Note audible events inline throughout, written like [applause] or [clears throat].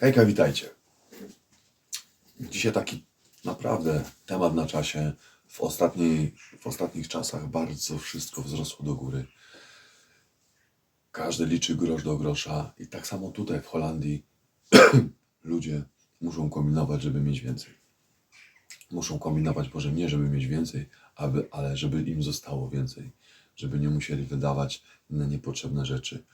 Hejka, witajcie. Dzisiaj taki naprawdę temat na czasie. W, ostatniej, w ostatnich czasach bardzo wszystko wzrosło do góry. Każdy liczy grosz do grosza i tak samo tutaj w Holandii [clears throat] ludzie muszą kombinować, żeby mieć więcej. Muszą kombinować, może nie, żeby mieć więcej, aby, ale żeby im zostało więcej. Żeby nie musieli wydawać na niepotrzebne rzeczy.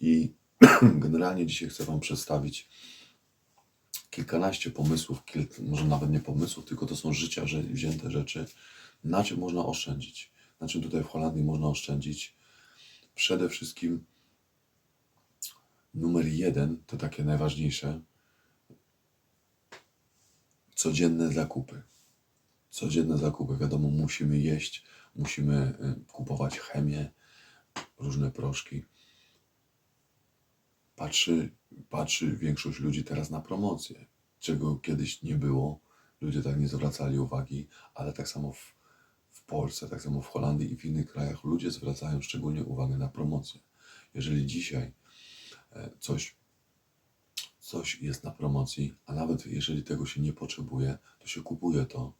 I [clears throat] generalnie dzisiaj chcę Wam przedstawić kilkanaście pomysłów, może nawet nie pomysłów, tylko to są życia wzięte rzeczy, na czym można oszczędzić. Na czym tutaj w Holandii można oszczędzić. Przede wszystkim numer jeden, to takie najważniejsze, codzienne zakupy. Codzienne zakupy. Wiadomo, musimy jeść, musimy y, kupować chemię, różne proszki. Patrzy, patrzy większość ludzi teraz na promocje, czego kiedyś nie było. Ludzie tak nie zwracali uwagi, ale tak samo w, w Polsce, tak samo w Holandii i w innych krajach ludzie zwracają szczególnie uwagę na promocje. Jeżeli dzisiaj e, coś, coś jest na promocji, a nawet jeżeli tego się nie potrzebuje, to się kupuje to.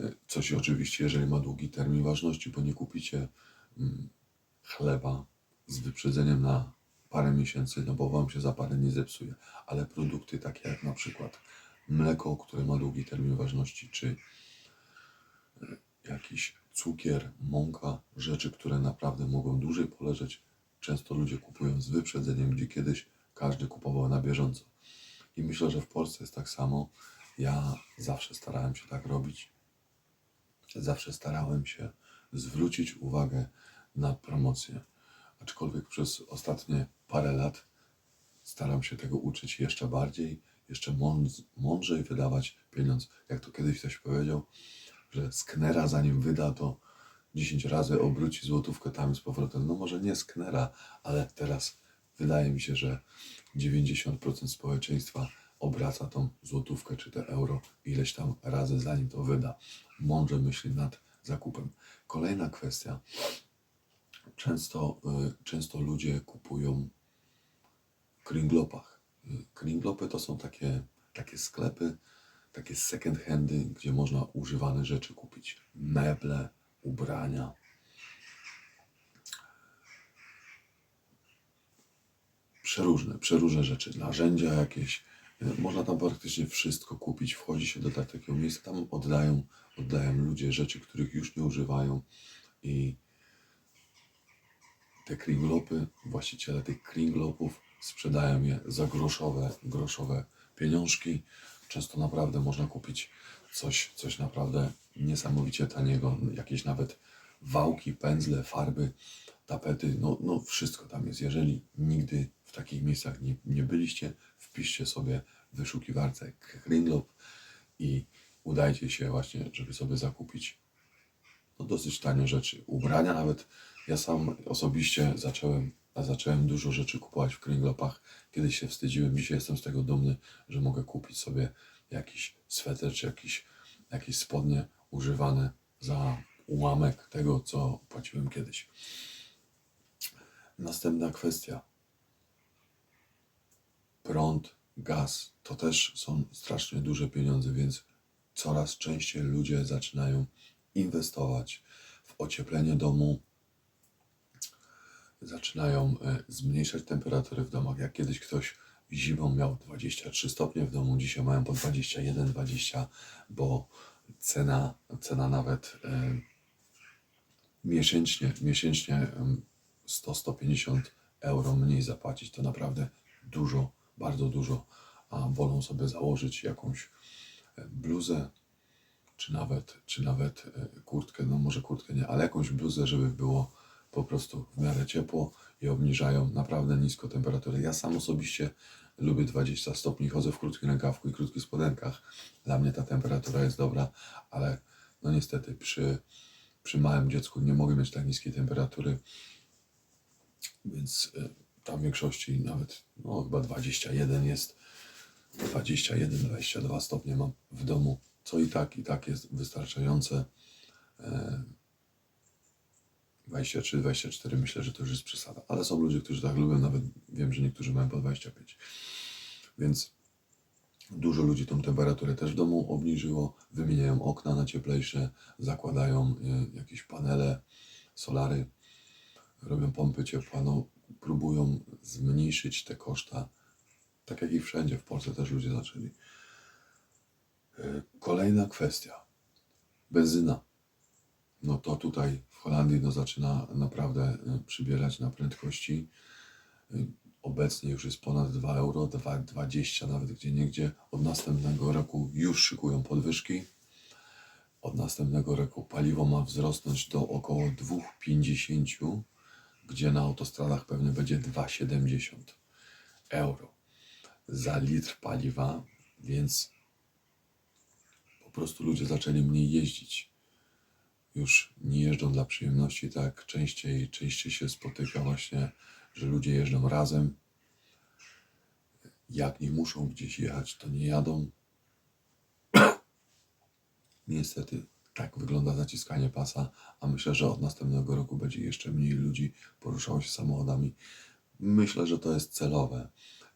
E, Coś oczywiście, jeżeli ma długi termin ważności, bo nie kupicie mm, chleba z wyprzedzeniem na parę miesięcy, no bo wam się za parę nie zepsuje. Ale produkty takie jak na przykład mleko, które ma długi termin ważności, czy e, jakiś cukier, mąka, rzeczy, które naprawdę mogą dłużej poleżeć, często ludzie kupują z wyprzedzeniem, gdzie kiedyś każdy kupował na bieżąco. I myślę, że w Polsce jest tak samo. Ja zawsze starałem się tak robić. Zawsze starałem się zwrócić uwagę na promocję. Aczkolwiek przez ostatnie parę lat staram się tego uczyć jeszcze bardziej, jeszcze mądrzej wydawać pieniądz. Jak to kiedyś ktoś powiedział, że sknera zanim wyda, to 10 razy obróci złotówkę tam z powrotem. No może nie sknera, ale teraz wydaje mi się, że 90% społeczeństwa obraca tą złotówkę czy te euro ileś tam razy zanim to wyda. Mądrze myśli nad zakupem. Kolejna kwestia. Często, y, często ludzie kupują kringlopach. Kringlopy to są takie, takie sklepy, takie second handy, gdzie można używane rzeczy kupić. Meble, ubrania. Przeróżne, przeróżne rzeczy, narzędzia jakieś. Można tam praktycznie wszystko kupić. Wchodzi się do takiego miejsca, tam oddają, oddają ludzie rzeczy, których już nie używają i te kringlopy, właściciele tych kringlopów sprzedają je za groszowe, groszowe pieniążki. Często naprawdę można kupić coś, coś naprawdę niesamowicie taniego, jakieś nawet wałki, pędzle, farby, tapety, no, no wszystko tam jest. Jeżeli nigdy w takich miejscach nie, nie byliście, wpiszcie sobie w wyszukiwarce kringlop i udajcie się właśnie, żeby sobie zakupić no, dosyć tanie rzeczy. Ubrania nawet. Ja sam osobiście zacząłem, a zacząłem dużo rzeczy kupować w kringlopach. Kiedyś się wstydziłem, dzisiaj jestem z tego dumny, że mogę kupić sobie jakiś sweter czy jakiś, jakieś spodnie używane za ułamek tego, co płaciłem kiedyś. Następna kwestia. Prąd, gaz to też są strasznie duże pieniądze, więc coraz częściej ludzie zaczynają inwestować w ocieplenie domu, zaczynają e, zmniejszać temperatury w domach. Jak kiedyś ktoś zimą miał 23 stopnie w domu, dzisiaj mają po 21, 20, bo cena, cena nawet e, miesięcznie, miesięcznie em, 100-150 euro mniej zapłacić, to naprawdę dużo, bardzo dużo, a wolą sobie założyć jakąś e, bluzę, czy nawet, czy nawet kurtkę, no może kurtkę nie, ale jakąś bluzę, żeby było po prostu w miarę ciepło i obniżają naprawdę nisko temperaturę. Ja sam osobiście lubię 20 stopni, chodzę w krótkim rękawku i krótkich spodenkach. Dla mnie ta temperatura jest dobra, ale no niestety przy, przy małym dziecku nie mogę mieć tak niskiej temperatury, więc y, tam w większości nawet no chyba 21 jest 21-22 stopnie mam w domu, co i tak, i tak jest wystarczające. E, 23-24 myślę, że to już jest przesada, ale są ludzie, którzy tak lubią, nawet wiem, że niektórzy mają po 25. Więc dużo ludzi tą temperaturę też w domu obniżyło, wymieniają okna na cieplejsze, zakładają y, jakieś panele, solary, robią pompy ciepła, no, próbują zmniejszyć te koszta, tak jak i wszędzie, w Polsce też ludzie zaczęli. Y, Kolejna kwestia, benzyna. No to tutaj w Holandii no, zaczyna naprawdę y, przybierać na prędkości. Y, Obecnie już jest ponad 2 euro, 2,20 nawet gdzie niegdzie. Od następnego roku już szykują podwyżki. Od następnego roku paliwo ma wzrosnąć do około 2,50, gdzie na autostradach pewnie będzie 2,70 euro za litr paliwa, więc po prostu ludzie zaczęli mniej jeździć. Już nie jeżdżą dla przyjemności, tak częściej, częściej się spotyka właśnie, że ludzie jeżdżą razem. Jak nie muszą gdzieś jechać, to nie jadą. Niestety tak wygląda zaciskanie pasa, a myślę, że od następnego roku będzie jeszcze mniej ludzi poruszało się samochodami. Myślę, że to jest celowe,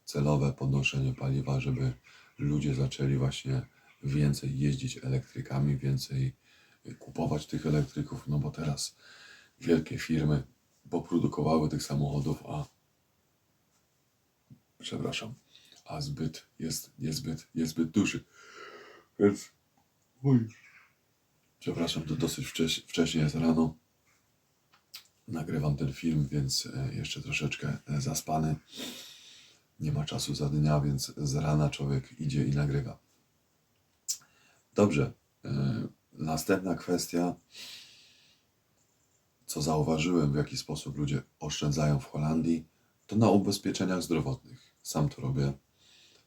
celowe podnoszenie paliwa, żeby ludzie zaczęli właśnie więcej jeździć elektrykami, więcej kupować tych elektryków, no bo teraz wielkie firmy poprodukowały tych samochodów, a przepraszam, a zbyt jest niezbyt, niezbyt duży. Więc oj, przepraszam, to dosyć wcześ, wcześnie jest rano. Nagrywam ten film, więc e, jeszcze troszeczkę e, zaspany. Nie ma czasu za dnia, więc z rana człowiek idzie i nagrywa. Dobrze. Następna kwestia, co zauważyłem, w jaki sposób ludzie oszczędzają w Holandii, to na ubezpieczeniach zdrowotnych. Sam to robię.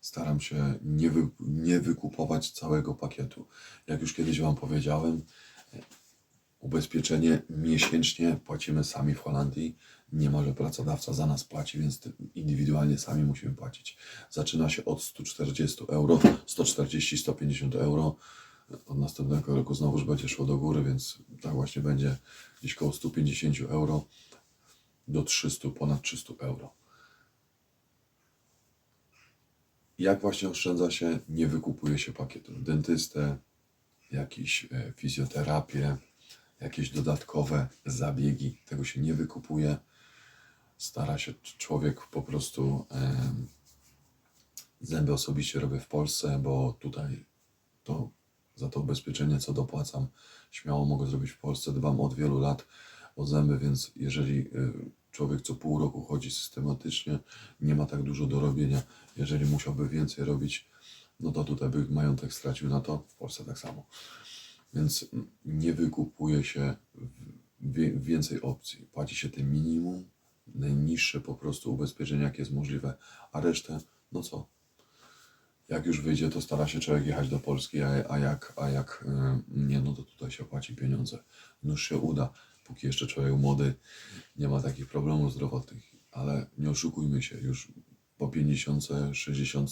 Staram się nie, wy, nie wykupować całego pakietu. Jak już kiedyś Wam powiedziałem, ubezpieczenie miesięcznie płacimy sami w Holandii. Nie ma, że pracodawca za nas płaci, więc indywidualnie sami musimy płacić. Zaczyna się od 140 euro, 140-150 euro. Od następnego roku znowuż będzie szło do góry, więc tak właśnie będzie gdzieś koło 150 euro do 300, ponad 300 euro. Jak właśnie oszczędza się? Nie wykupuje się pakietu. Dentystę, jakieś e, fizjoterapię, jakieś dodatkowe zabiegi. Tego się nie wykupuje. Stara się człowiek po prostu zęby osobiście robię w Polsce, bo tutaj to za to ubezpieczenie, co dopłacam, śmiało mogę zrobić w Polsce. Dbam od wielu lat o zęby, więc jeżeli y, człowiek co pół roku chodzi systematycznie, nie ma tak dużo do robienia. Jeżeli musiałby więcej robić, no to tutaj by majątek stracił na to, w Polsce tak samo. Więc nie wykupuje się więcej opcji. Płaci się te minimum, najniższe po prostu ubezpieczenie, jakie jest możliwe, a resztę, no co, jak już wyjdzie, to stara się człowiek jechać do Polski, a, a jak, a jak y, nie, no to tutaj się płaci pieniądze. Nuż się uda, póki jeszcze człowiek młody, nie ma takich problemów zdrowotnych, ale nie oszukujmy się, już po 50, 60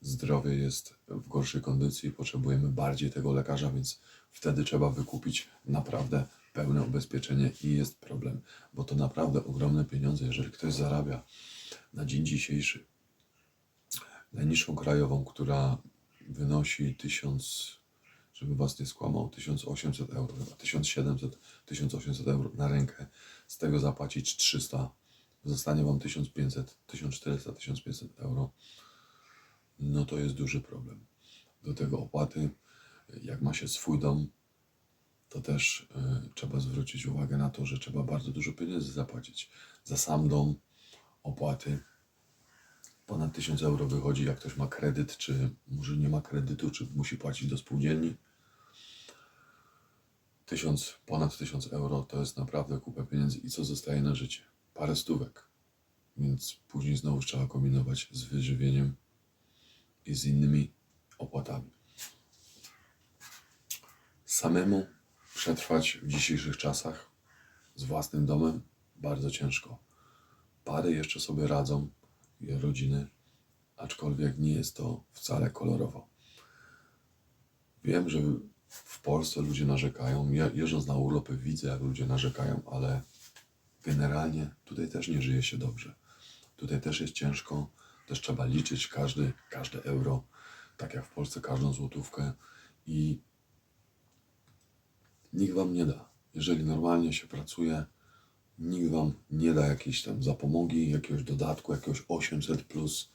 zdrowie jest w gorszej kondycji, potrzebujemy bardziej tego lekarza, więc wtedy trzeba wykupić naprawdę pełne ubezpieczenie i jest problem, bo to naprawdę ogromne pieniądze, jeżeli ktoś zarabia na dzień dzisiejszy najniższą krajową, która wynosi 1000, żeby was nie skłamał, 1800 euro, chyba 1700, 1800 euro na rękę, z tego zapłacić 300, zostanie wam 1500, 1400, 1500 euro, no to jest duży problem. Do tego opłaty, jak ma się swój dom, to też y, trzeba zwrócić uwagę na to, że trzeba bardzo dużo pieniędzy zapłacić. Za sam dom opłaty ponad 1000 euro wychodzi, jak ktoś ma kredyt, czy może nie ma kredytu, czy musi płacić do spółdzielni. 1000, ponad 1000 euro to jest naprawdę kupę pieniędzy i co zostaje na życie? Parę stówek. Więc później znowu trzeba kombinować z wyżywieniem i z innymi opłatami. Samemu przetrwać w dzisiejszych czasach z własnym domem bardzo ciężko. Pary jeszcze sobie radzą, rodziny, aczkolwiek nie jest to wcale kolorowo. Wiem, że w Polsce ludzie narzekają. Ja jeżdżąc na urlopy widzę, jak ludzie narzekają, ale generalnie tutaj też nie żyje się dobrze. Tutaj też jest ciężko. też trzeba liczyć każdy, każde euro, tak jak w Polsce każdą złotówkę i nikt wam nie da. Jeżeli normalnie się pracuje, nikt wam nie da jakiejś tam zapomogi, jakiegoś dodatku, jakiegoś 800 plus.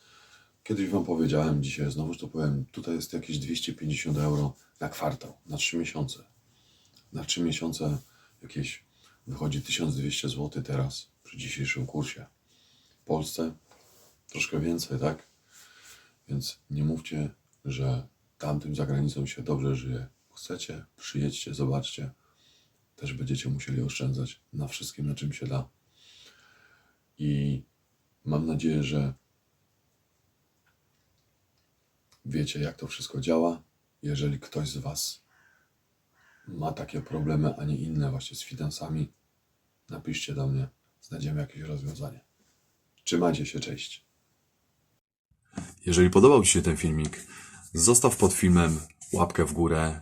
Kiedyś wam powiedziałem, dzisiaj znowuż to powiem, tutaj jest jakieś 250 euro na kwartał, na 3 miesiące. Na 3 miesiące jakieś wychodzi 1200 zł teraz przy dzisiejszym kursie. W Polsce troszkę więcej, tak? Więc nie mówcie, że tamtym za granicą się dobrze żyje. Chcecie, przyjedźcie, zobaczcie. Też będziecie musieli oszczędzać na wszystkim, na czym się da. I mam nadzieję, że wiecie, jak to wszystko działa. Jeżeli ktoś z Was ma takie problemy, a nie inne, właśnie z finansami, napiszcie do mnie, znajdziemy jakieś rozwiązanie. Trzymajcie się, cześć. Jeżeli podobał Ci się ten filmik, zostaw pod filmem łapkę w górę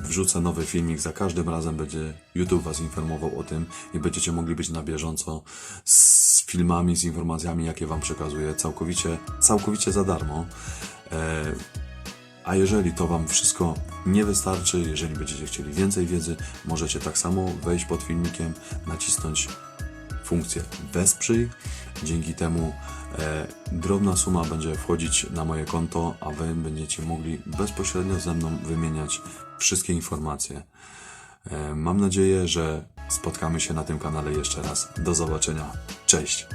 wrzucę nowy filmik, za każdym razem będzie YouTube Was informował o tym i będziecie mogli być na bieżąco z filmami, z informacjami, jakie Wam przekazuję całkowicie, całkowicie za darmo. E, a jeżeli to Wam wszystko nie wystarczy, jeżeli będziecie chcieli więcej wiedzy, możecie tak samo wejść pod filmikiem, nacisnąć funkcję wesprzyj. Dzięki temu drobna suma będzie wchodzić na moje konto, a Wy będziecie mogli bezpośrednio ze mną wymieniać wszystkie informacje. E, mam nadzieję, że spotkamy się na tym kanale jeszcze raz. Do zobaczenia. Cześć!